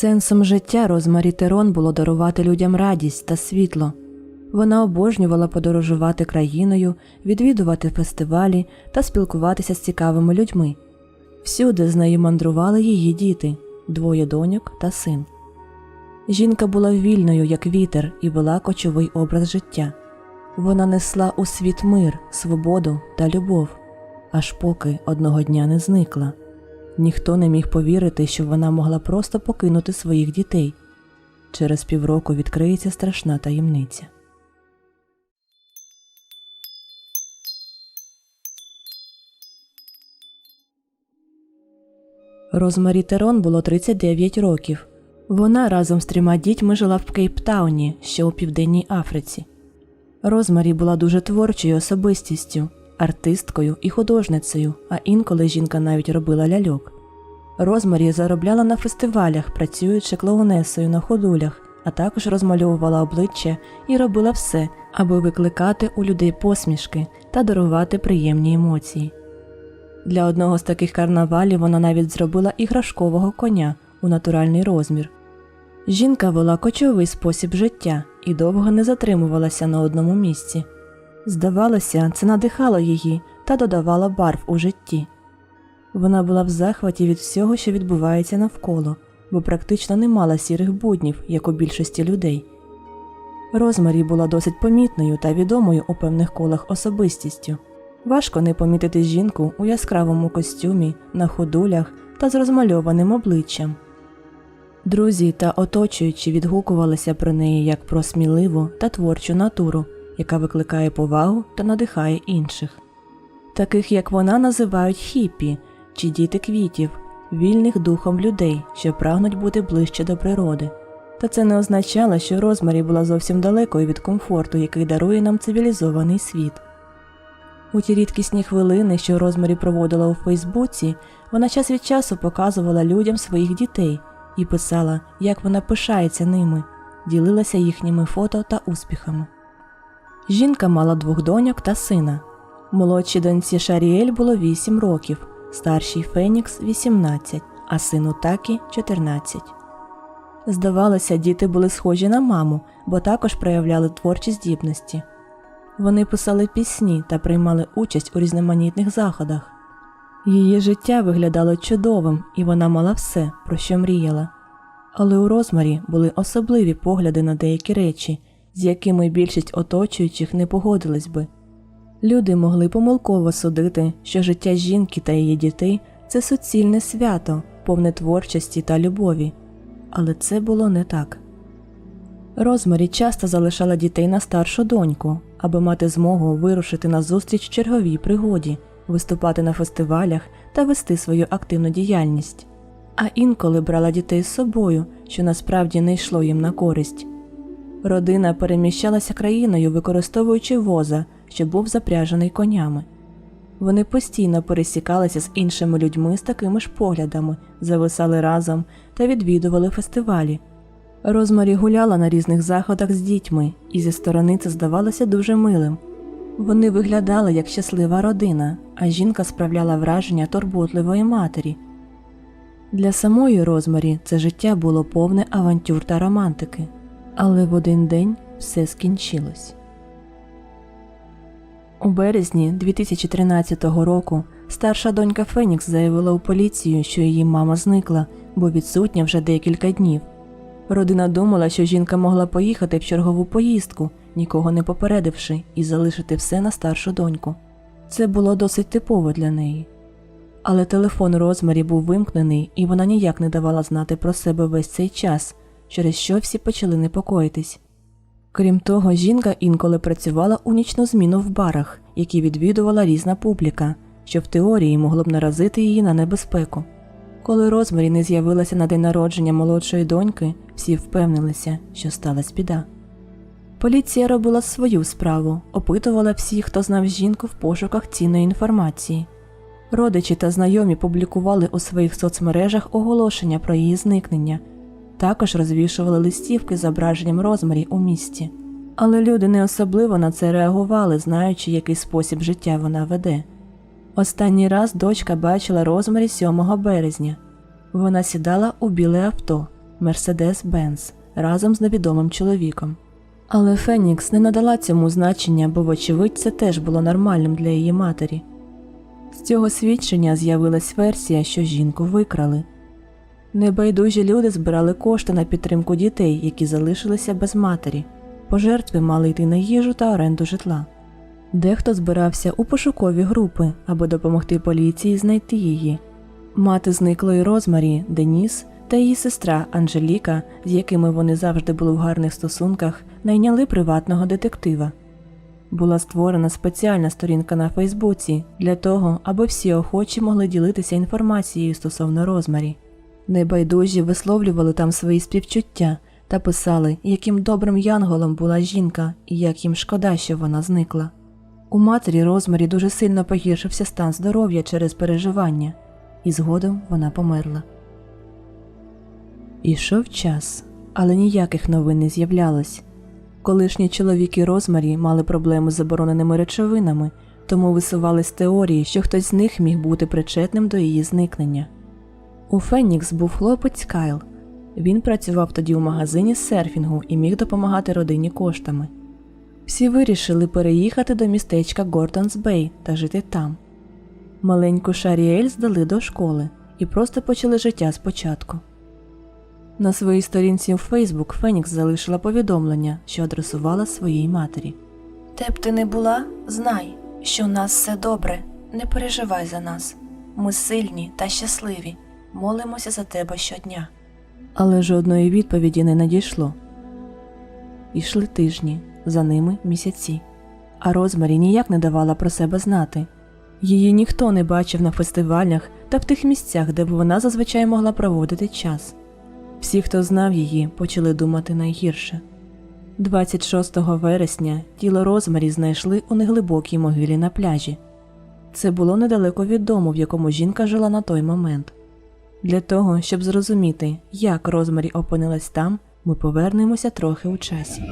Сенсом життя Розмарі Терон було дарувати людям радість та світло. Вона обожнювала подорожувати країною, відвідувати фестивалі та спілкуватися з цікавими людьми. Всюди з нею мандрували її діти двоє доньок та син. Жінка була вільною, як вітер, і вела кочовий образ життя. Вона несла у світ мир, свободу та любов, аж поки одного дня не зникла. Ніхто не міг повірити, що вона могла просто покинути своїх дітей. Через півроку відкриється страшна таємниця. Розмарі Терон було 39 років. Вона разом з трьома дітьми жила в Кейптауні, що у Південній Африці. Розмарі була дуже творчою особистістю, артисткою і художницею, а інколи жінка навіть робила ляльок. Розмарі заробляла на фестивалях, працюючи клоунесою на ходулях, а також розмальовувала обличчя і робила все, аби викликати у людей посмішки та дарувати приємні емоції. Для одного з таких карнавалів вона навіть зробила іграшкового коня у натуральний розмір. Жінка вела кочовий спосіб життя і довго не затримувалася на одному місці. Здавалося, це надихало її та додавало барв у житті. Вона була в захваті від всього, що відбувається навколо, бо практично не мала сірих буднів, як у більшості людей. Розмарі була досить помітною та відомою у певних колах особистістю. Важко не помітити жінку у яскравому костюмі, на ходулях та з розмальованим обличчям. Друзі та оточуючі відгукувалися про неї як про сміливу та творчу натуру, яка викликає повагу та надихає інших. Таких як вона називають хіппі чи діти квітів, вільних духом людей, що прагнуть бути ближче до природи. Та це не означало, що Розмарі була зовсім далекою від комфорту, який дарує нам цивілізований світ. У ті рідкісні хвилини, що Розмарі проводила у Фейсбуці, вона час від часу показувала людям своїх дітей і писала, як вона пишається ними, ділилася їхніми фото та успіхами. Жінка мала двох доньок та сина. Молодшій доньці Шаріель було 8 років, старшій Фенікс 18, а сину Такі 14. Здавалося, діти були схожі на маму, бо також проявляли творчі здібності. Вони писали пісні та приймали участь у різноманітних заходах. Її життя виглядало чудовим, і вона мала все, про що мріяла. Але у Розмарі були особливі погляди на деякі речі, з якими більшість оточуючих не погодились би. Люди могли помилково судити, що життя жінки та її дітей це суцільне свято, повне творчості та любові. Але це було не так. Розмарі часто залишала дітей на старшу доньку, аби мати змогу вирушити на зустріч черговій пригоді, виступати на фестивалях та вести свою активну діяльність. А інколи брала дітей з собою, що насправді не йшло їм на користь. Родина переміщалася країною, використовуючи воза, що був запряжений конями. Вони постійно пересікалися з іншими людьми з такими ж поглядами, зависали разом та відвідували фестивалі. Розмарі гуляла на різних заходах з дітьми, і зі сторони це здавалося дуже милим. Вони виглядали як щаслива родина, а жінка справляла враження турботливої матері. Для самої Розмарі це життя було повне авантюр та романтики, але в один день все скінчилось. У березні 2013 року старша донька Фенікс заявила у поліцію, що її мама зникла, бо відсутня вже декілька днів. Родина думала, що жінка могла поїхати в чергову поїздку, нікого не попередивши, і залишити все на старшу доньку. Це було досить типово для неї. Але телефон Розмарі був вимкнений, і вона ніяк не давала знати про себе весь цей час, через що всі почали непокоїтись. Крім того, жінка інколи працювала у нічну зміну в барах, які відвідувала різна публіка, що в теорії могло б наразити її на небезпеку. Коли Розмарі не з'явилася на день народження молодшої доньки, всі впевнилися, що сталася біда. Поліція робила свою справу, опитувала всіх, хто знав жінку в пошуках цінної інформації. Родичі та знайомі публікували у своїх соцмережах оголошення про її зникнення, також розвішували листівки з зображенням Розмарі у місті. Але люди не особливо на це реагували, знаючи, який спосіб життя вона веде. Останній раз дочка бачила Розмарі 7 березня. Вона сідала у біле авто. Мерседес-Бенц разом з невідомим чоловіком. Але Фенікс не надала цьому значення, бо, вочевидь, це теж було нормальним для її матері. З цього свідчення з'явилась версія, що жінку викрали. Небайдужі люди збирали кошти на підтримку дітей, які залишилися без матері. Пожертви мали йти на їжу та оренду житла. Дехто збирався у пошукові групи, аби допомогти поліції знайти її. Мати зниклої Розмарі, Деніс та її сестра Анжеліка, з якими вони завжди були в гарних стосунках, найняли приватного детектива. Була створена спеціальна сторінка на Фейсбуці для того, аби всі охочі могли ділитися інформацією стосовно Розмарі. Небайдужі висловлювали там свої співчуття та писали, яким добрим янголом була жінка і як їм шкода, що вона зникла. У матері Розмарі дуже сильно погіршився стан здоров'я через переживання, і згодом вона померла. Ішов час, але ніяких новин не з'являлось. Колишні чоловіки Розмарі мали проблеми з забороненими речовинами, тому висувались теорії, що хтось з них міг бути причетним до її зникнення. У Фенікс був хлопець Кайл. Він працював тоді у магазині з серфінгу і міг допомагати родині коштами. Всі вирішили переїхати до містечка Гордонс Бей та жити там. Маленьку Шаріель здали до школи і просто почали життя спочатку. На своїй сторінці у Фейсбук Фенікс залишила повідомлення, що адресувала своїй матері. Де б ти не була, знай, що у нас все добре, не переживай за нас. Ми сильні та щасливі, молимося за тебе щодня. Але жодної відповіді не надійшло. Ішли тижні, за ними місяці, а Розмарі ніяк не давала про себе знати. Її ніхто не бачив на фестивалях та в тих місцях, де б вона зазвичай могла проводити час. Всі, хто знав її, почали думати найгірше. 26 вересня тіло Розмарі знайшли у неглибокій могилі на пляжі. Це було недалеко від дому, в якому жінка жила на той момент. Для того, щоб зрозуміти, як Розмарі опинилась там, ми повернемося трохи у часі.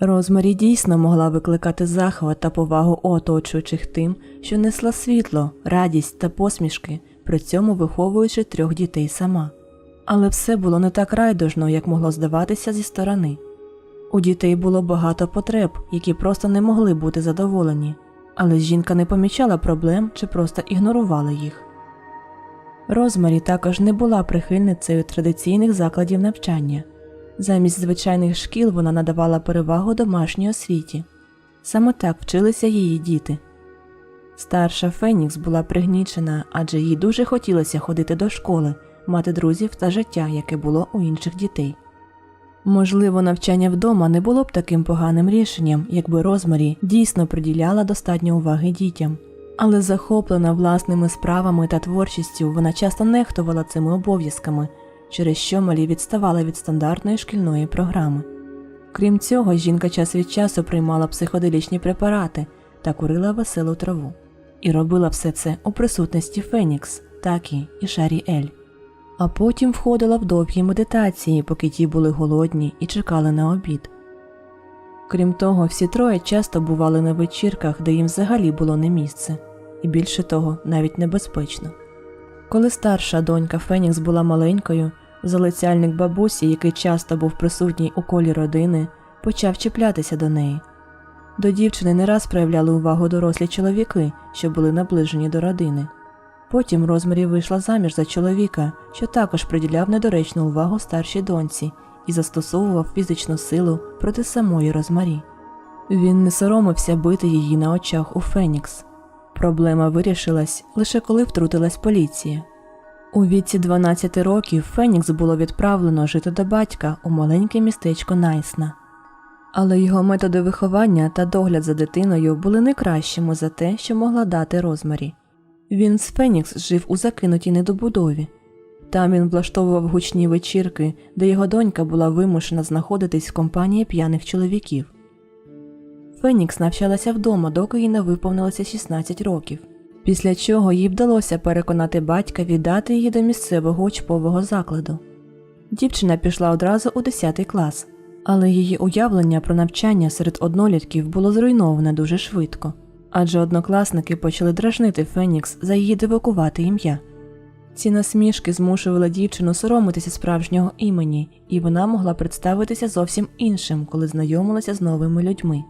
Розмарі дійсно могла викликати захват та повагу оточуючих тим, що несла світло, радість та посмішки, при цьому виховуючи трьох дітей сама. Але все було не так райдужно, як могло здаватися зі сторони. У дітей було багато потреб, які просто не могли бути задоволені, але жінка не помічала проблем чи просто ігнорувала їх. Розмарі також не була прихильницею традиційних закладів навчання. Замість звичайних шкіл вона надавала перевагу домашній освіті. Саме так вчилися її діти. Старша Фенікс була пригнічена, адже їй дуже хотілося ходити до школи, мати друзів та життя, яке було у інших дітей. Можливо, навчання вдома не було б таким поганим рішенням, якби Розмарі дійсно приділяла достатньо уваги дітям, але захоплена власними справами та творчістю, вона часто нехтувала цими обов'язками, через що малі відставали від стандартної шкільної програми. Крім цього, жінка час від часу приймала психоделічні препарати та курила веселу траву. І робила все це у присутності Фенікс, Такі і Шарі Ель. А потім входила в довгі медитації, поки ті були голодні і чекали на обід. Крім того, всі троє часто бували на вечірках, де їм взагалі було не місце, і більше того, навіть небезпечно. Коли старша донька Фенікс була маленькою, залицяльник бабусі, який часто був присутній у колі родини, почав чіплятися до неї. До дівчини не раз проявляли увагу дорослі чоловіки, що були наближені до родини. Потім Розмарі вийшла заміж за чоловіка, що також приділяв недоречну увагу старшій доньці і застосовував фізичну силу проти самої Розмарі. Він не соромився бити її на очах у Фенікс. Проблема вирішилась лише коли втрутилась поліція. У віці 12 років Фенікс було відправлено жити до батька у маленьке містечко Найсна. Але його методи виховання та догляд за дитиною були не кращими за те, що могла дати Розмарі. Він з Фенікс жив у закинутій недобудові. Там він влаштовував гучні вечірки, де його донька була вимушена знаходитись в компанії п'яних чоловіків. Фенікс навчалася вдома, доки їй не виповнилося 16 років, після чого їй вдалося переконати батька віддати її до місцевого учбового закладу. Дівчина пішла одразу у 10 клас, але її уявлення про навчання серед однолітків було зруйноване дуже швидко, адже однокласники почали дражнити Фенікс за її дивакувати ім'я. Ці насмішки змушували дівчину соромитися справжнього імені, і вона могла представитися зовсім іншим, коли знайомилася з новими людьми.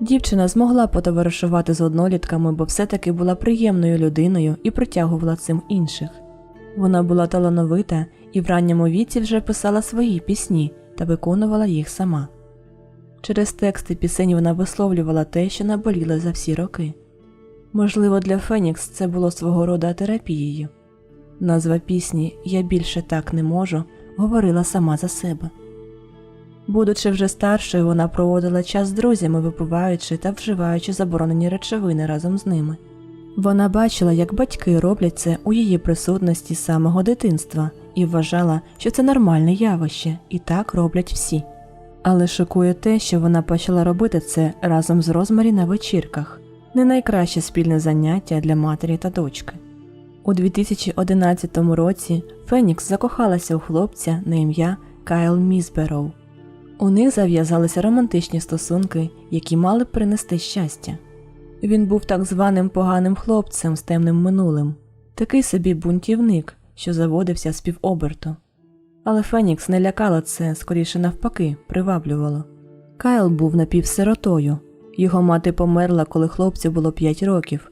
Дівчина змогла потоваришувати з однолітками, бо все-таки була приємною людиною і притягувала цим інших. Вона була талановита і в ранньому віці вже писала свої пісні та виконувала їх сама. Через тексти пісень вона висловлювала те, що наболіло за всі роки. Можливо, для Фенікс це було свого роду терапією. Назва пісні Я більше так не можу говорила сама за себе. Будучи вже старшою, вона проводила час з друзями, випиваючи та вживаючи заборонені речовини разом з ними. Вона бачила, як батьки роблять це у її присутності з самого дитинства і вважала, що це нормальне явище, і так роблять всі. Але шокує те, що вона почала робити це разом з Розмарі на вечірках не найкраще спільне заняття для матері та дочки. У 2011 році Фенікс закохалася у хлопця на ім'я Кайл Мізбероу. У них зав'язалися романтичні стосунки, які мали б принести щастя. Він був так званим поганим хлопцем з темним минулим, такий собі бунтівник, що заводився з півоберту. Але Фенікс не лякала це, скоріше навпаки, приваблювало. Кайл був напівсиротою. Його мати померла, коли хлопцю було 5 років.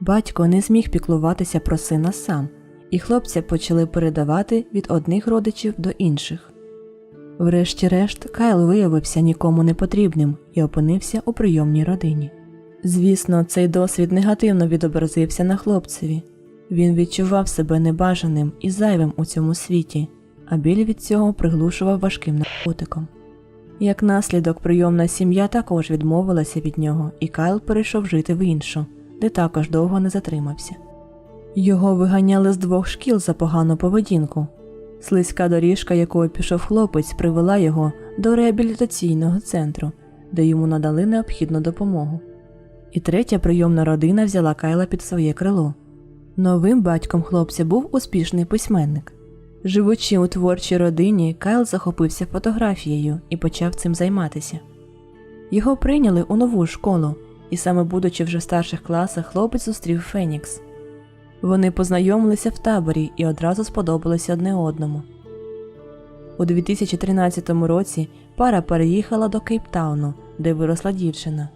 Батько не зміг піклуватися про сина сам, і хлопця почали передавати від одних родичів до інших. Врешті-решт, Кайл виявився нікому не потрібним і опинився у прийомній родині. Звісно, цей досвід негативно відобразився на хлопцеві. Він відчував себе небажаним і зайвим у цьому світі, а біль від цього приглушував важким наркотиком. Як наслідок, прийомна сім'я також відмовилася від нього, і Кайл перейшов жити в іншу, де також довго не затримався. Його виганяли з двох шкіл за погану поведінку. Слизька доріжка, якою пішов хлопець, привела його до реабілітаційного центру, де йому надали необхідну допомогу. І третя прийомна родина взяла Кайла під своє крило. Новим батьком хлопця був успішний письменник. Живучи у творчій родині, Кайл захопився фотографією і почав цим займатися. Його прийняли у нову школу, і саме будучи вже в старших класах, хлопець зустрів Фенікс. Вони познайомилися в таборі і одразу сподобалися одне одному. У 2013 році пара переїхала до Кейптауну, де виросла дівчина.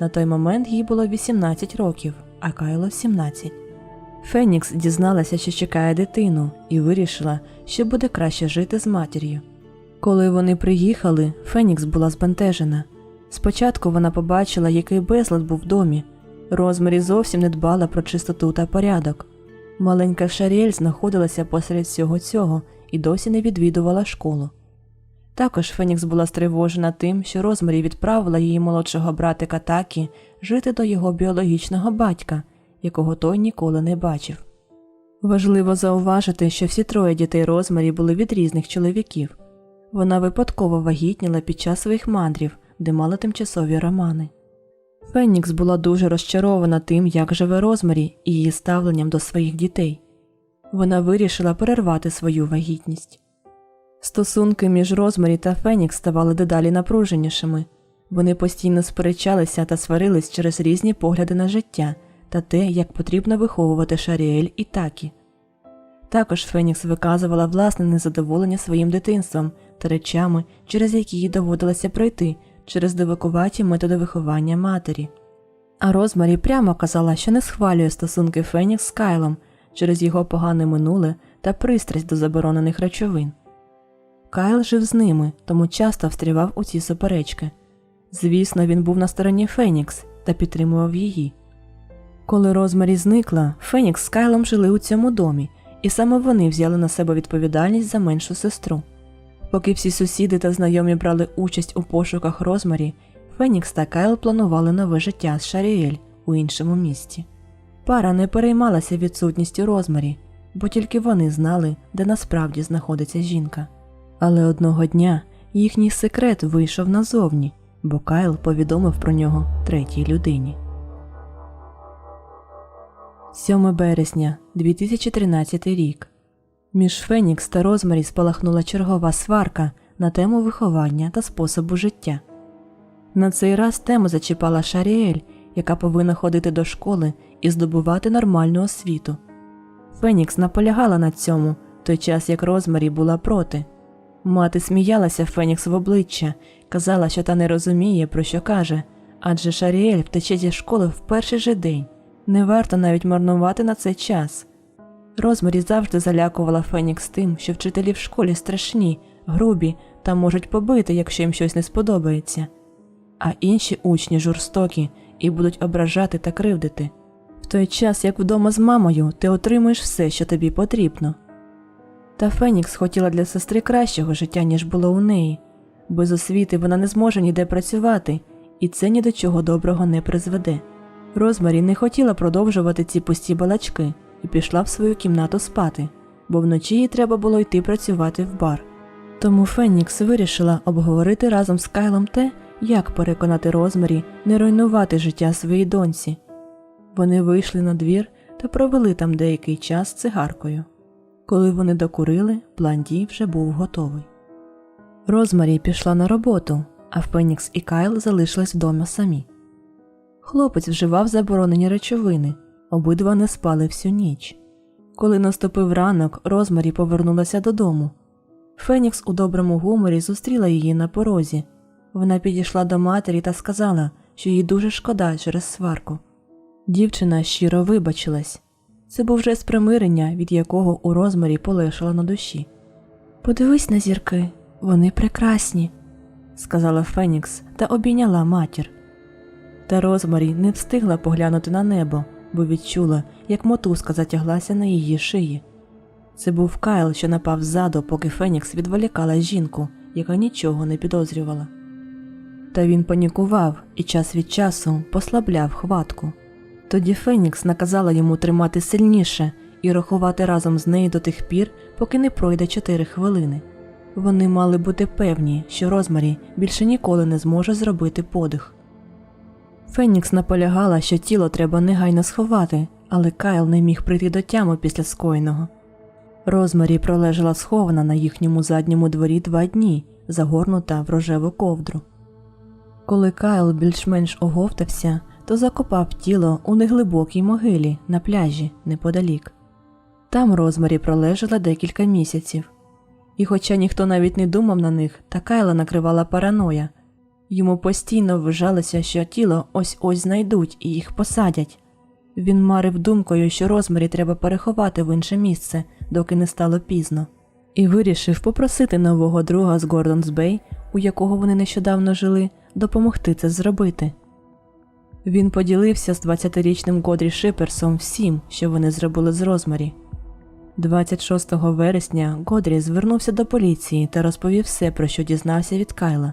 На той момент їй було 18 років, а Кайло 17. Фенікс дізналася, що чекає дитину, і вирішила, що буде краще жити з матір'ю. Коли вони приїхали, Фенікс була збентежена. Спочатку вона побачила, який безлад був в домі. Розмарі зовсім не дбала про чистоту та порядок. Маленька Шаріель знаходилася посеред всього цього і досі не відвідувала школу. Також Фенікс була стривожена тим, що Розмарі відправила її молодшого братика Такі жити до його біологічного батька, якого той ніколи не бачив. Важливо зауважити, що всі троє дітей Розмарі були від різних чоловіків. Вона випадково вагітніла під час своїх мандрів, де мала тимчасові романи. Фенікс була дуже розчарована тим, як живе Розмарі і її ставленням до своїх дітей. Вона вирішила перервати свою вагітність. Стосунки між Розмарі та Фенікс ставали дедалі напруженішими. Вони постійно сперечалися та сварились через різні погляди на життя та те, як потрібно виховувати Шаріель і Такі. Також Фенікс виказувала власне незадоволення своїм дитинством та речами, через які їй доводилося пройти через дивакуваті методи виховання матері. А Розмарі прямо казала, що не схвалює стосунки Фенікс з Кайлом через його погане минуле та пристрасть до заборонених речовин. Кайл жив з ними, тому часто встрівав у ці суперечки. Звісно, він був на стороні Фенікс та підтримував її. Коли Розмарі зникла, Фенікс з Кайлом жили у цьому домі, і саме вони взяли на себе відповідальність за меншу сестру. Поки всі сусіди та знайомі брали участь у пошуках Розмарі, Фенікс та Кайл планували нове життя з Шаріель у іншому місті. Пара не переймалася відсутністю Розмарі, бо тільки вони знали, де насправді знаходиться жінка. Але одного дня їхній секрет вийшов назовні, бо Кайл повідомив про нього третій людині. 7 березня 2013 рік. Між Фенікс та Розмарі спалахнула чергова сварка на тему виховання та способу життя. На цей раз тему зачіпала Шаріель, яка повинна ходити до школи і здобувати нормальну освіту. Фенікс наполягала на цьому, той час як Розмарі була проти. Мати сміялася Фенікс в обличчя, казала, що та не розуміє, про що каже, адже Шаріель втече зі школи в перший же день. Не варто навіть марнувати на це час. Розмарі завжди залякувала Фенікс тим, що вчителі в школі страшні, грубі та можуть побити, якщо їм щось не сподобається. А інші учні жорстокі і будуть ображати та кривдити. В той час, як вдома з мамою, ти отримуєш все, що тобі потрібно. Та Фенікс хотіла для сестри кращого життя, ніж було у неї. Без освіти вона не зможе ніде працювати, і це ні до чого доброго не призведе. Розмарі не хотіла продовжувати ці пусті балачки і пішла в свою кімнату спати, бо вночі їй треба було йти працювати в бар. Тому Фенікс вирішила обговорити разом з Кайлом те, як переконати Розмарі не руйнувати життя своїй доньці. Вони вийшли на двір та провели там деякий час цигаркою. Коли вони докурили, план дій вже був готовий. Розмарі пішла на роботу, а Фенікс і Кайл залишились вдома самі. Хлопець вживав заборонені речовини, обидва не спали всю ніч. Коли наступив ранок, Розмарі повернулася додому. Фенікс у доброму гуморі зустріла її на порозі. Вона підійшла до матері та сказала, що їй дуже шкода через сварку. Дівчина щиро вибачилась. Це був жест примирення, від якого у розмарі полегшало на душі. Подивись на зірки, вони прекрасні, сказала Фенікс та обійняла матір. Та Розмарі не встигла поглянути на небо, бо відчула, як мотузка затяглася на її шиї. Це був Кайл, що напав ззаду, поки Фенікс відволікала жінку, яка нічого не підозрювала. Та він панікував і час від часу послабляв хватку. Тоді Фенікс наказала йому тримати сильніше і рахувати разом з нею до тих пір, поки не пройде чотири хвилини. Вони мали бути певні, що Розмарі більше ніколи не зможе зробити подих. Фенікс наполягала, що тіло треба негайно сховати, але Кайл не міг прийти до тями після скоєного. Розмарі пролежала схована на їхньому задньому дворі два дні, загорнута в рожеву ковдру. Коли Кайл більш-менш оговтався, то закопав тіло у неглибокій могилі на пляжі неподалік. Там Розмарі пролежала декілька місяців. І хоча ніхто навіть не думав на них, та Кайла накривала параноя. Йому постійно вважалося, що тіло ось ось знайдуть і їх посадять. Він марив думкою, що Розмарі треба переховати в інше місце, доки не стало пізно, і вирішив попросити нового друга з Гордонс Бей, у якого вони нещодавно жили, допомогти це зробити. Він поділився з 20-річним Годрі Шиперсом всім, що вони зробили з Розмарі. 26 вересня Годрі звернувся до поліції та розповів все, про що дізнався від Кайла.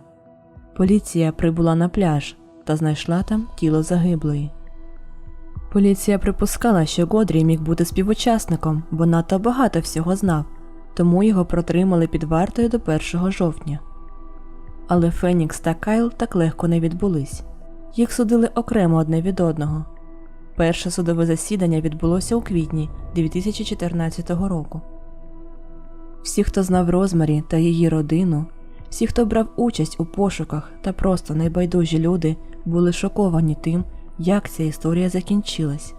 Поліція прибула на пляж та знайшла там тіло загиблої. Поліція припускала, що Годрі міг бути співучасником, бо надто багато всього знав, тому його протримали під вартою до 1 жовтня. Але Фенікс та Кайл так легко не відбулись. Їх судили окремо одне від одного. Перше судове засідання відбулося у квітні 2014 року. Всі, хто знав Розмарі та її родину, всі, хто брав участь у пошуках та просто найбайдужі люди, були шоковані тим, як ця історія закінчилась.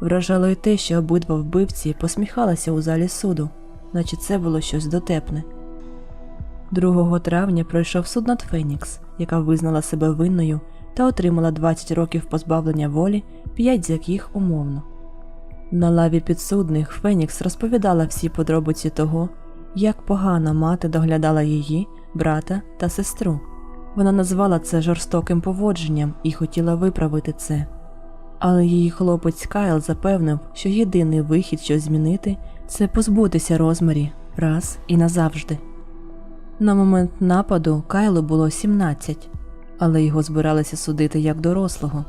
Вражало й те, що обидва вбивці посміхалися у залі суду, наче це було щось дотепне. 2 травня пройшов суд над Фенікс, яка визнала себе винною та отримала 20 років позбавлення волі, 5 з яких умовно. На лаві підсудних Фенікс розповідала всі подробиці того, як погано мати доглядала її, брата та сестру. Вона назвала це жорстоким поводженням і хотіла виправити це. Але її хлопець Кайл запевнив, що єдиний вихід, що змінити, це позбутися розмарі раз і назавжди. На момент нападу Кайлу було 17, але його збиралися судити як дорослого.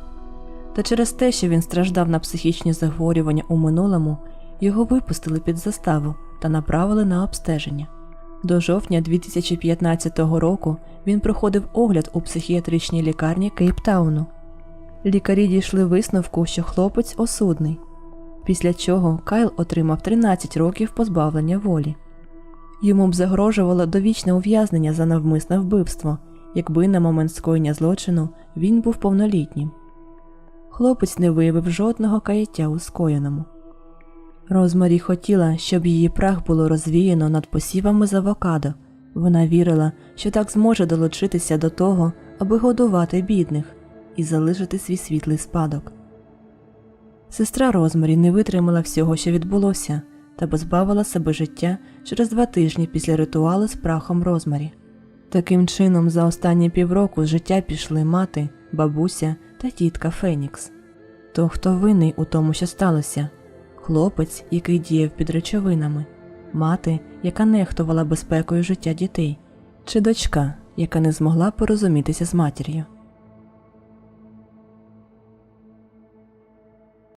Та через те, що він страждав на психічні захворювання у минулому, його випустили під заставу та направили на обстеження. До жовтня 2015 року він проходив огляд у психіатричній лікарні Кейптауну. Лікарі дійшли висновку, що хлопець осудний, після чого Кайл отримав 13 років позбавлення волі. Йому б загрожувало довічне ув'язнення за навмисне вбивство, якби на момент скоєння злочину він був повнолітнім. Хлопець не виявив жодного каяття у скоєному. Розмарі хотіла, щоб її прах було розвіяно над посівами з авокадо. Вона вірила, що так зможе долучитися до того, аби годувати бідних і залишити свій світлий спадок. Сестра Розмарі не витримала всього, що відбулося, та позбавила себе життя через два тижні після ритуалу з прахом Розмарі. Таким чином, за останні півроку з життя пішли мати, бабуся та тітка Фенікс. То хто винний у тому, що сталося? Хлопець, який діяв під речовинами, мати, яка нехтувала безпекою життя дітей, чи дочка, яка не змогла порозумітися з матір'ю.